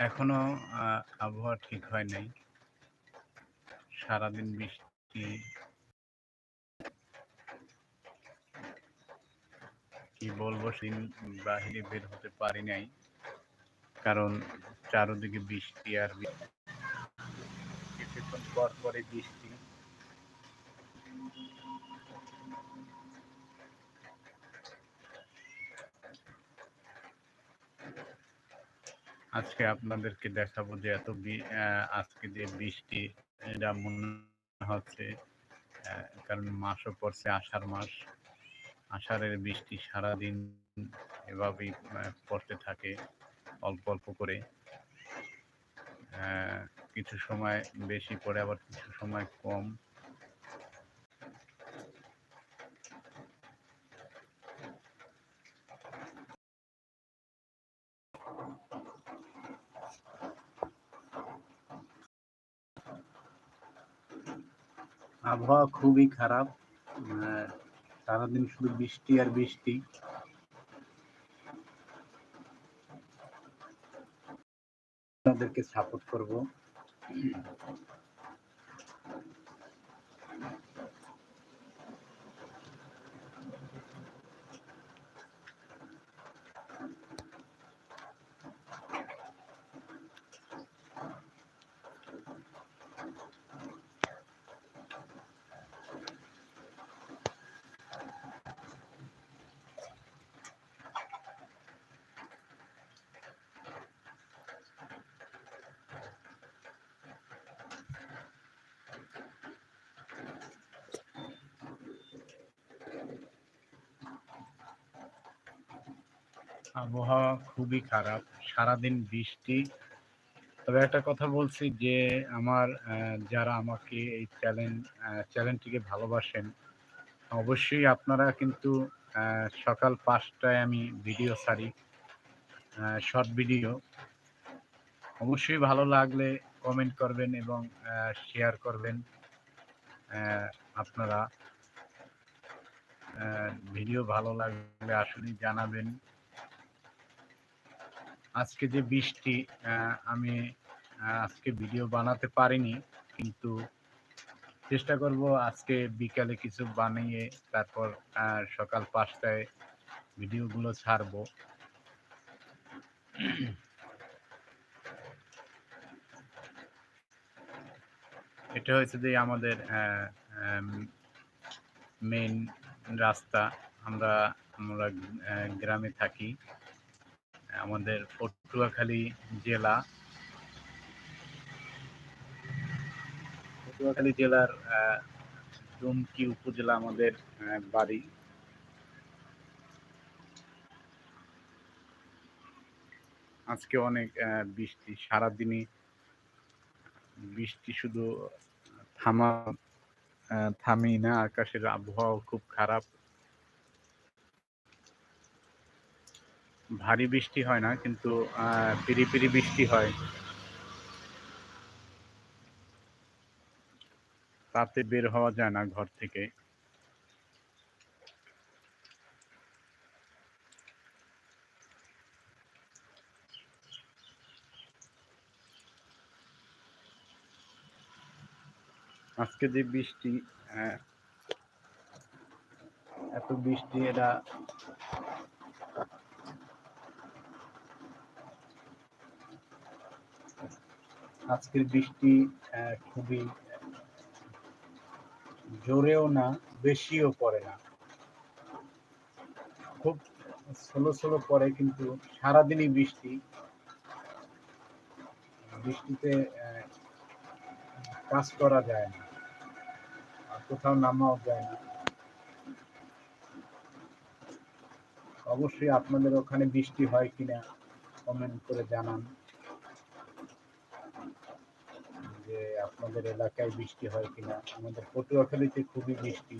এখনও আবহাওয়া ঠিক হয় নাই। সারাদিন বৃষ্টি। কি বলব, সেদিন বাহিরে বের হতে পারি নাই। কারণ চারদিকে বৃষ্টি আর। কিছুক্ষণ পর পরে বৃষ্টি। আজকে আপনাদেরকে দেখাবো যে এত আজকে যে বৃষ্টি, এটা মনে হচ্ছে কারণ মাসও পড়ছে আষাঢ় মাস। আষাঢ়ের বৃষ্টি সারাদিন এভাবেই পড়তে থাকে অল্প অল্প করে। কিছু সময় বেশি পড়ে, আবার কিছু সময় কম। আবহাওয়া খুবই খারাপ আহ, সারাদিন শুধু বৃষ্টি আর বৃষ্টি। আপনাদেরকে সাপোর্ট করব। আবহাওয়া খুবই খারাপ, সারাদিন বৃষ্টি। তবে একটা কথা বলছি যে, আমার যারা আমাকে এই চ্যানেল চ্যানেলটিকে ভালোবাসেন, অবশ্যই আপনারা কিন্তু সকাল পাঁচটায় আমি ভিডিও ছাড়ি শর্ট ভিডিও। অবশ্যই ভালো লাগলে কমেন্ট করবেন এবং শেয়ার করবেন আপনারা। ভিডিও ভালো লাগলে আসলে জানাবেন। আজকে যে বৃষ্টি আমি আজকে ভিডিও বানাতে পারিনি, কিন্তু চেষ্টা করব আজকে বিকালে কিছু বানিয়ে তারপর সকাল পাঁচটায় ভিডিওগুলো ছাড়বো। এটা হয়েছে যে আমাদের মেন রাস্তা। আমরা আমরা গ্রামে থাকি। আমাদের পটুয়াখালী জেলা। পটুয়াখালী জেলার ডুমকি উপজেলা আমাদের বাড়ি। আজকে অনেক বৃষ্টি, সারাদিনই বৃষ্টি শুধু থামা থামেই না, আকাশের আবহাওয়া খুব খারাপ। ভারী বৃষ্টি হয় না, কিন্তু পিরি পিরি বৃষ্টি হয়। তাতে বের হওয়া যায় না ঘর থেকে। আজকে যে বৃষ্টি এত বৃষ্টি, এটা আজকের বৃষ্টি খুবই জোরেও না, বেশিও পড়ে না। খুব স্লো স্লো পড়ে, কিন্তু সারাদিনই বৃষ্টি। বৃষ্টিতে কাজ করা যায় না, আর কোথাও নামাও যায় না। অবশ্যই আপনাদের ওখানে বৃষ্টি হয় কিনা কমেন্ট করে জানান যে আপনাদের এলাকায় বৃষ্টি হয় কিনা আমাদের পটুয়াখালীতে খুবই বৃষ্টি।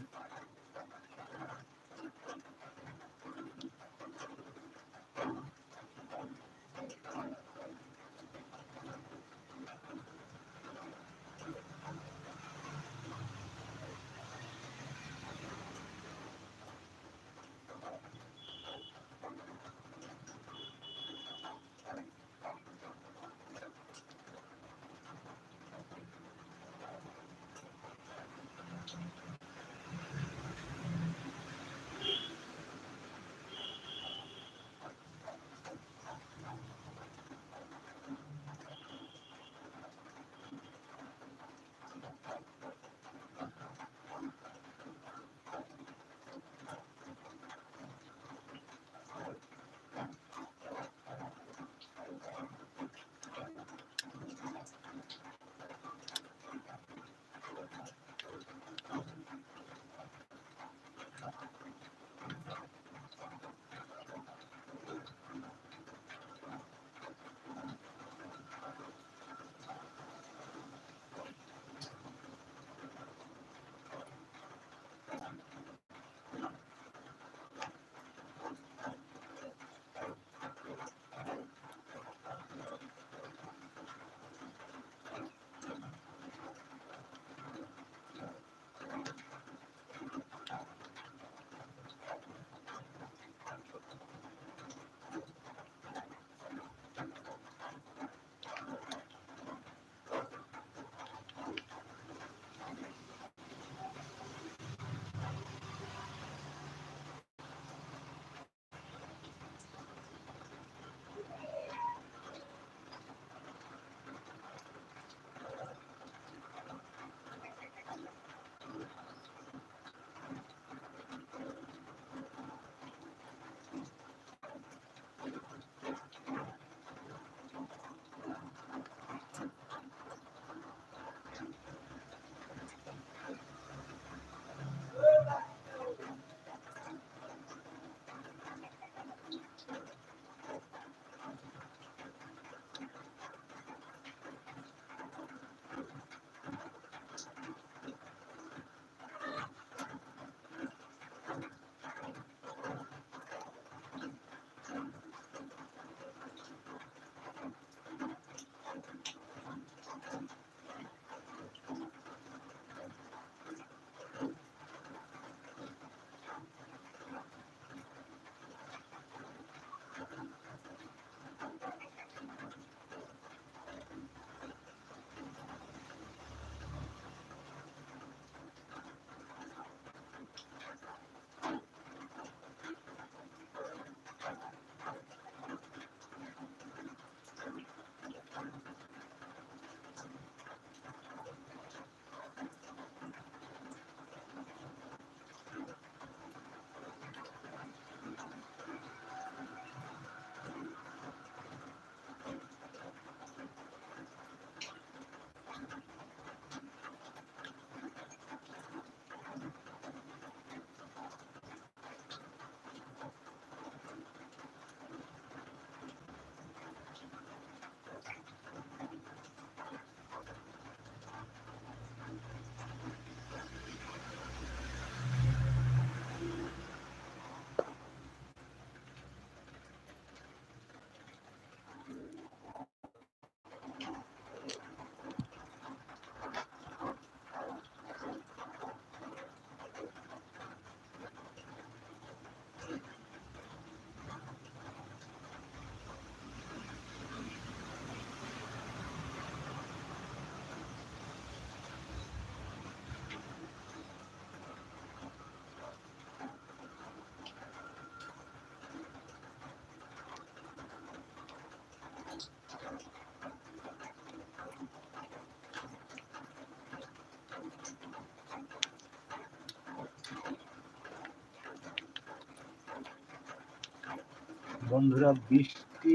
বন্ধুরা বৃষ্টি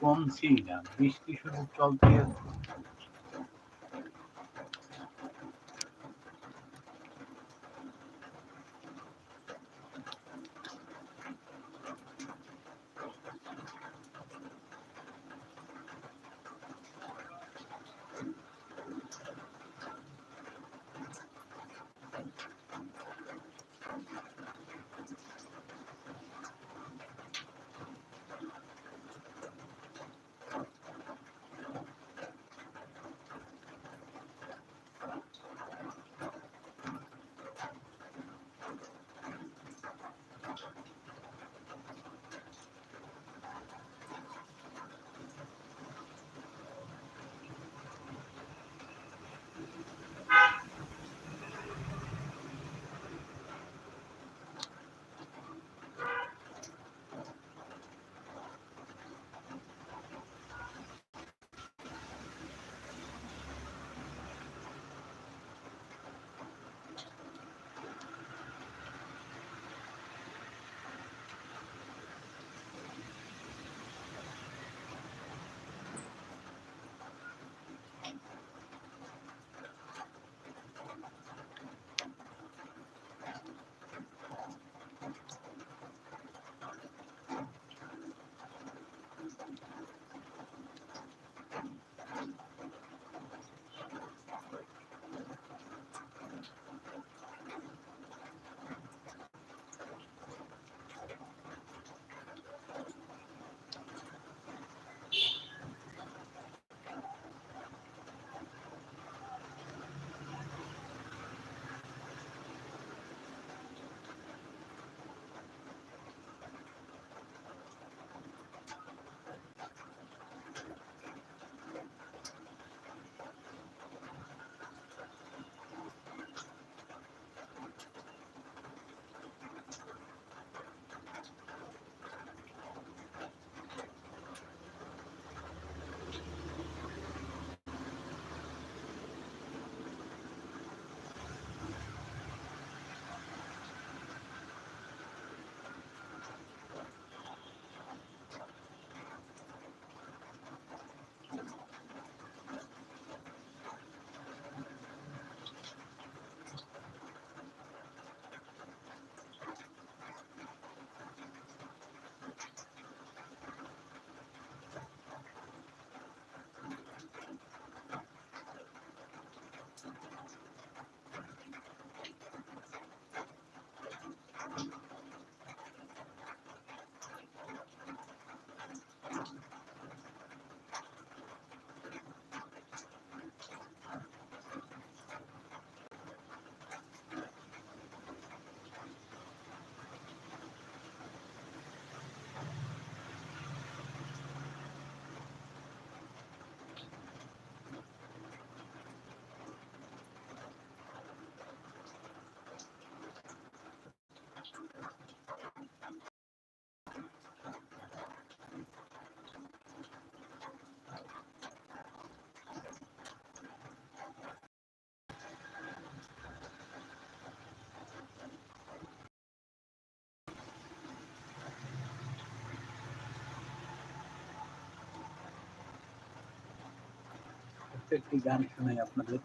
কমছেই না। বৃষ্টি শুধু চলতে একটি গান শোনাই আপনাদের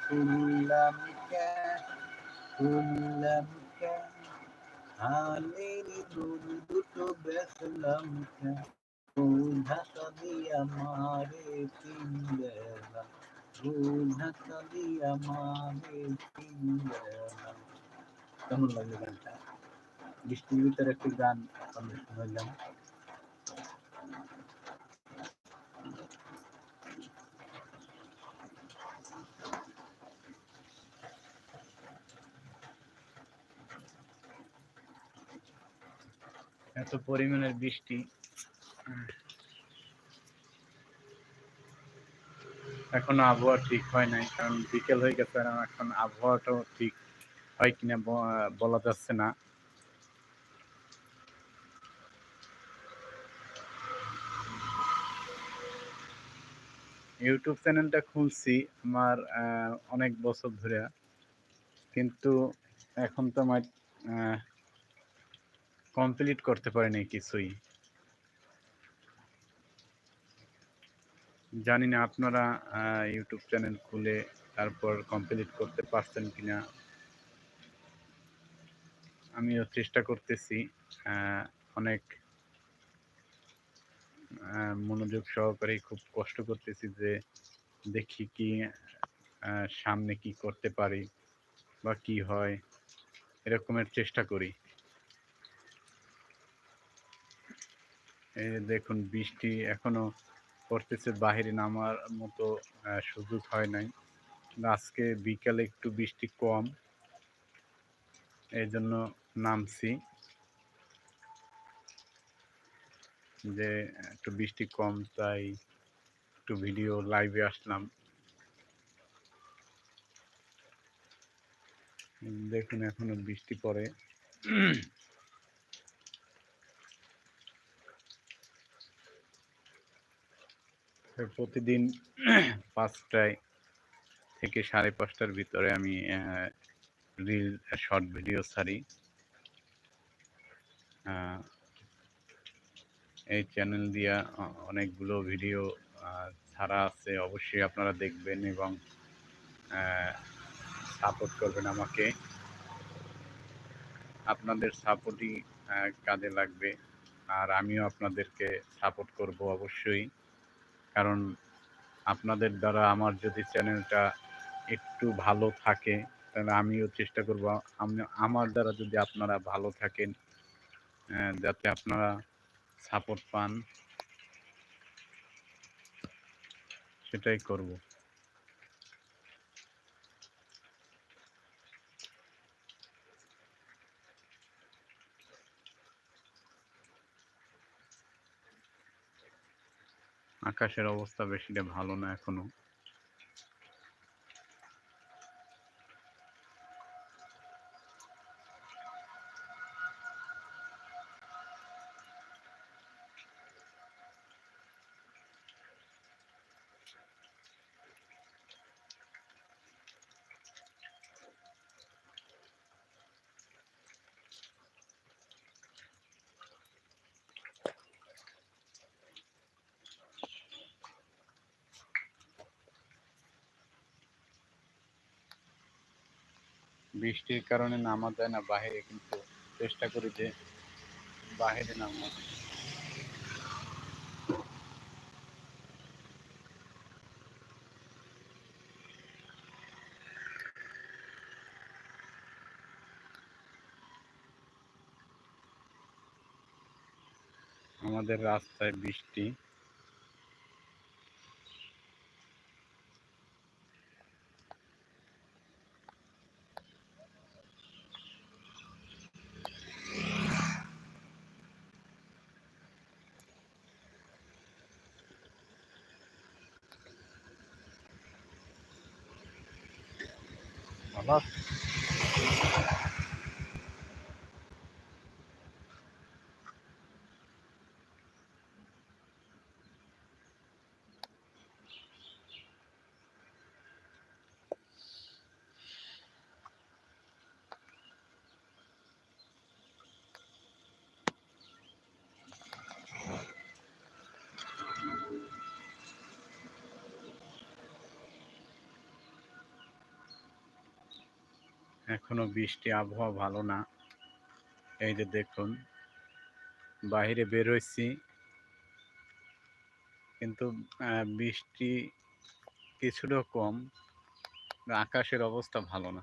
শুনলাম শুনলাম হালের গরু দুটো বেসলাম ঢাকা দিয়া মারে তিন বেলা ঢাকা দিয়া মারে তিন বেলা কেমন লাগল গানটা ভিতরে একটি গান শুনলাম এত পরিমাণের বৃষ্টি। এখনও আবহাওয়া ঠিক হয় নাই, কারণ বিকেল হয়ে গেছে এখন আবহাওয়াটাও ঠিক হয় কিনা বলা যাচ্ছে না। ইউটিউব চ্যানেলটা খুলছি আমার অনেক বছর ধরে। কিন্তু এখন তো আমার কমপ্লিট করতে পারিনি কিছুই। জানি না আপনারা ইউটিউব চ্যানেল খুলে তারপর কমপ্লিট করতে পারছেন কিনা। আমিও চেষ্টা করতেছি অনেক মনোযোগ সহকারে খুব কষ্ট করতেছি যে দেখি কি সামনে কি করতে পারি বা কি হয়, এরকমের চেষ্টা করি। এই দেখুন, বৃষ্টি এখনও পড়তেছে, বাহিরে নামার মতো সুযোগ হয় নাই। আজকে বিকালে একটু বৃষ্টি কম, এই জন্য নামছি। যে, একটু বৃষ্টি কম, তাই একটু ভিডিও লাইভে আসলাম। দেখুন, এখনও বৃষ্টি পড়ে। প্রতিদিন পাঁচটায় থেকে সাড়ে পাঁচটার ভিতরে আমি রিল, শর্ট ভিডিও ছাড়ি। এই চ্যানেল দিয়া অনেকগুলো ভিডিও ছাড়া আছে, অবশ্যই আপনারা দেখবেন এবং সাপোর্ট করবেন আমাকে। আপনাদের সাপোর্টই কাজে লাগবে। আর আমিও আপনাদেরকে সাপোর্ট করব অবশ্যই। কারণ আপনাদের দ্বারা আমার যদি চ্যানেলটা একটু ভালো থাকে, তাহলে আমিও চেষ্টা করব। আমি, আমার দ্বারা যদি আপনারা ভালো থাকেন যাতে আপনারা সাপোর্ট পান। সেটাই করব। আকাশের অবস্থা বেশিটা ভালো না এখনও। বৃষ্টির কারণে নামা যায় না বাইরে কিন্তু চেষ্টা করি যে বাইরে নামা আমাদের রাস্তায় বৃষ্টি। এখনও বৃষ্টি, আবহাওয়া ভালো না। এই যে দেখুন, বাহিরে বের হয়েছি কিন্তু বৃষ্টি কিছুটা কম, আকাশের অবস্থা ভালো না।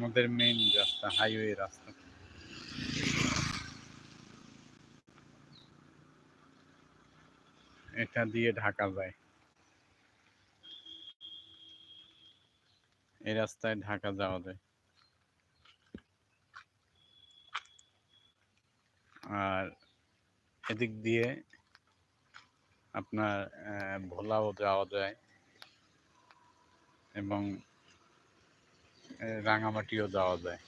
আমাদের মেইন রাস্তা হাইওয়ে রাস্তা। এটা দিয়ে ঢাকা যায়। এই রাস্তায় ঢাকা যাওয়া যায়। আর এদিক দিয়ে আপনার ভোলাও যাওয়া যায়। এবং রাঙামাটিও যাওয়া যায়।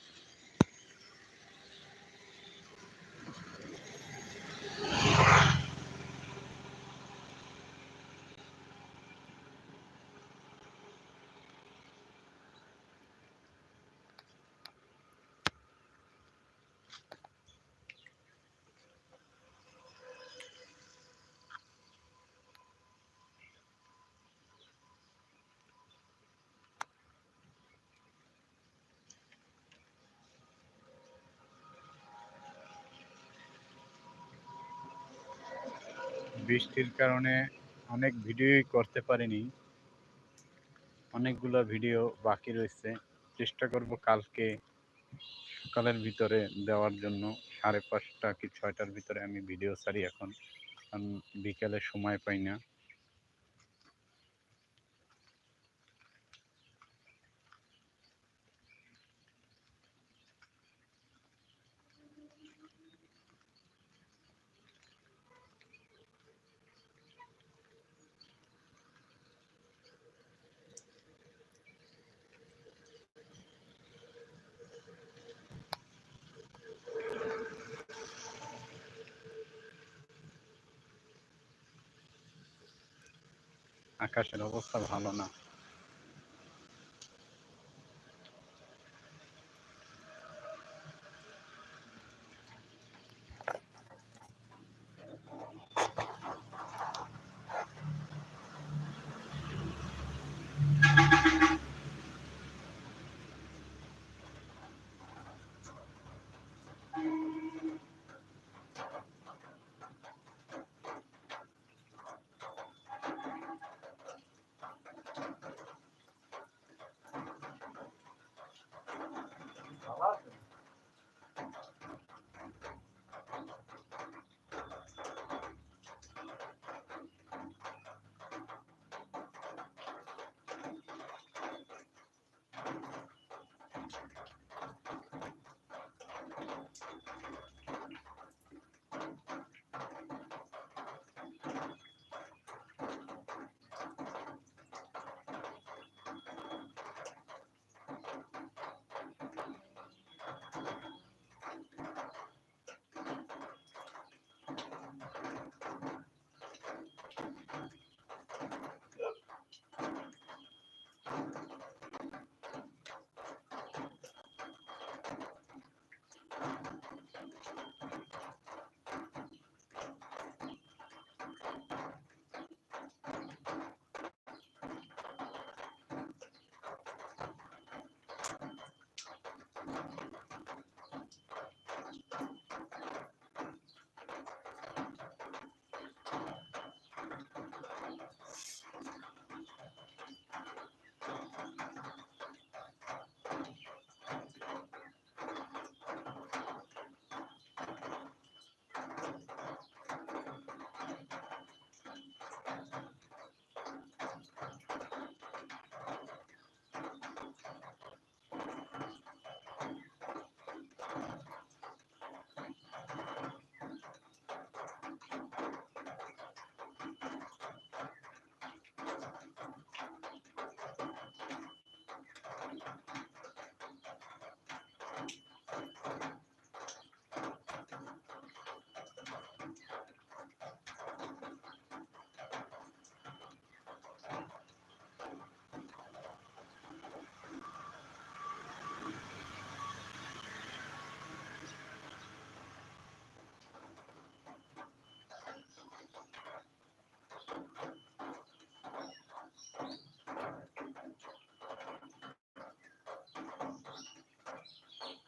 বৃষ্টির কারণে অনেক ভিডিওই করতে পারিনি। অনেকগুলো ভিডিও বাকি রয়েছে। চেষ্টা করব কালকে সকালের ভিতরে দেওয়ার জন্য। সাড়ে পাঁচটা কি ছয়টার ভিতরে আমি ভিডিও ছাড়ি এখন। কারণ বিকেলে সময় পাই না। আকাশের অবস্থা ভালো না।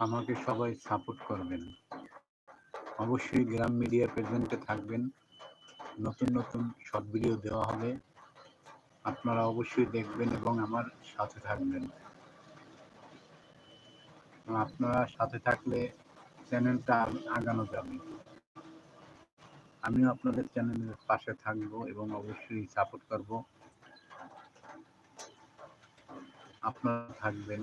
আমাকে সবাই সাপোর্ট করবেন। অবশ্যই গ্রাম মিডিয়া প্রেজেন্টে থাকবেন। নতুন নতুন শর্ট ভিডিও দেওয়া হবে। আপনারা অবশ্যই দেখবেন এবং আমার সাথে থাকবেন। আপনারা সাথে থাকলে চ্যানেলটা আগানো যাবে। আমিও আপনাদের চ্যানেলের পাশে থাকব এবং অবশ্যই সাপোর্ট করব। আপনারা থাকবেন।